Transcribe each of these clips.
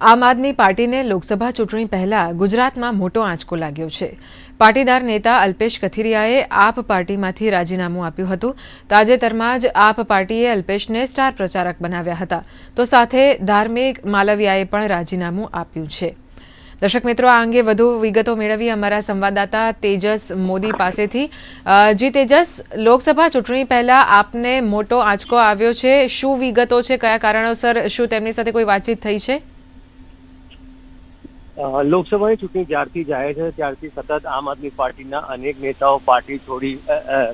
આમ આદમી પાર્ટીને લોકસભા ચૂંટણી પહેલા ગુજરાતમાં મોટો આંચકો લાગ્યો છે. પાટીદાર નેતા અલ્પેશ કથિરિયાએ આપ પાર્ટીમાંથી રાજીનામું આપ્યું હતું. તાજેતરમાં જ આપ પાર્ટીએ અલ્પેશને સ્ટાર પ્રચારક બનાવ્યા હતા. તો સાથે ધાર્મિક માલવિયાએ પણ રાજીનામું આપ્યું છે. દર્શક મિત્રો, આ અંગે વધુ વિગતો મેળવી અમારા સંવાદદાતા તેજસ મોદી પાસેથી. જી તેજસ, લોકસભા ચૂંટણી પહેલા આપને મોટો આંચકો આવ્યો છે. શું વિગતો છે? કયા કારણોસર? શું તેમની સાથે કોઈ વાતચીત થઈ છે? લોકસભાની ચૂંટણી જ્યારથી જાય છે, ત્યારથી સતત આમ આદમી પાર્ટીના અનેક નેતાઓ પાર્ટી છોડી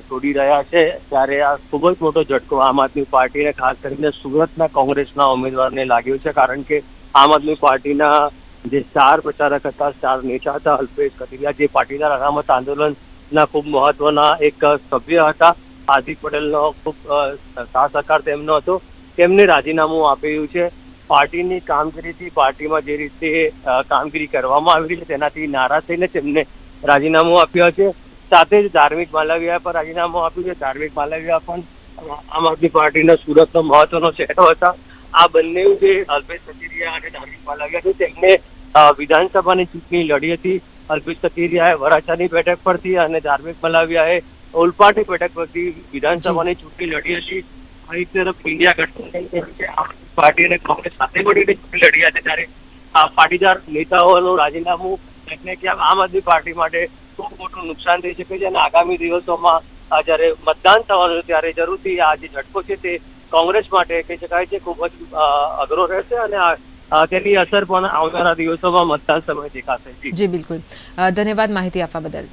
છોડી રહ્યા છે. ત્યારે આ ખૂબ જ મોટો ઝટકો આમ આદમી પાર્ટીને, ખાસ કરીને સુરતના કોંગ્રેસના ઉમેદવારને લાગ્યો છે. કારણ કે આમ આદમી પાર્ટીના જે સ્ટાર પ્રચારક હતા સ્ટાર નેતા હતા, અલ્પેશ કથિરિયા, જે પાટીદાર અનામત આંદોલનના ખૂબ મહત્વના એક સભ્ય હતા. હાર્દિક પટેલનો ખૂબ સાથ સહકાર તેમનો હતો. તેમને રાજીનામું આપ્યું છે. પાર્ટીની કામગીરીથી પાર્ટીમાં જે રીતે કામગીરી કરવામાં આવી છે, તેનાથી નારાજ થઈને તેમને રાજીનામું આપ્યું છે. સાથે જ ધાર્મિક માલવિયા પર રાજીનામું આપ્યું છે. ધાર્મિક માલવિયા પણ આમ આદમી પાર્ટીનો સુરતનો મહત્વનો ચહેરો હતા. આ બંને જે અલ્પેશ સતીરિયા અને ધાર્મિક માલવિયા છે, તેમને વિધાનસભાની ચૂંટણી લડી હતી. અલ્પેશ સતીરિયાએ વરાછાની બેઠક પરથી અને ધાર્મિક માલવિયાએ ઓલપાટી બેઠક પરથી વિધાનસભાની ચૂંટણી લડી હતી. એક તરફ ઇન્ડિયા ગઠબંધન પાર્ટી અને કોંગ્રેસ સાથે મળીને ચૂંટણી લડી હતી ત્યારે આ પાટીદાર નેતાઓનું રાજીનામું એટલે કે આમ આદમી પાર્ટી માટે ખૂબ મોટું નુકસાન થઈ શકે છે અને આગામી દિવસોમાં જ્યારે મતદાન થવાનું છે ત્યારે જરૂરથી આ જે ઝટકો છે તે કોંગ્રેસ માટે કહી શકાય છે ખૂબ જ અઘરો રહેશે અને આ તેની અસર પણ આવનારા દિવસોમાં મતદાન સમયે દેખાશે. જી, બિલકુલ. ધન્યવાદ માહિતી આપવા બદલ.